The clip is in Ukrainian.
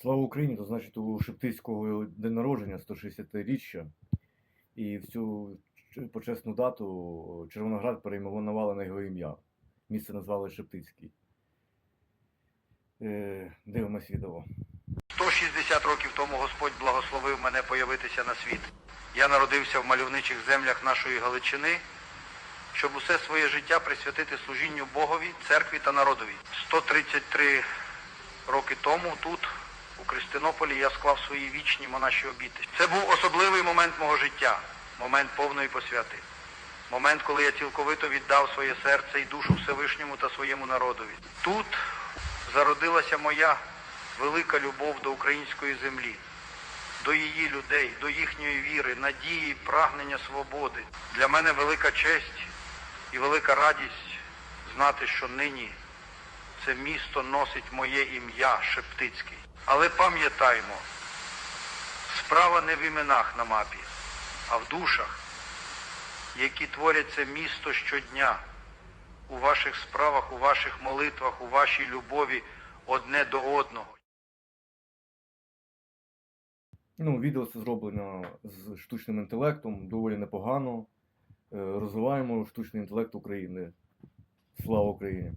Слава Україні, то значить у Шептицького день народження 160-річчя. І в цю почесну дату Червоноград перейменували на його ім'я. Місце назвали Шептицький. Е, дивимось відео. 160 років тому Господь благословив мене появитися на світ. Я народився в мальовничих землях нашої Галичини, щоб усе своє життя присвятити служінню Богові, церкві та народові. 133 роки тому тут, у Кристинополі, я склав свої вічні монаші обіти. Це був особливий момент мого життя, момент повної посвяти. Момент, коли я цілковито віддав своє серце і душу Всевишньому та своєму народові. Тут зародилася моя велика любов до української землі, до її людей, до їхньої віри, надії, прагнення свободи. Для мене велика честь і велика радість знати, що нині це місто носить моє ім'я Шептицький. Але пам'ятаймо, справа не в іменах на мапі, а в душах, які творять це місто щодня у ваших справах, у ваших молитвах, у вашій любові одне до одного. Ну, відео це зроблено з штучним інтелектом, доволі непогано. Е, розвиваємо штучний інтелект України. Слава Україні!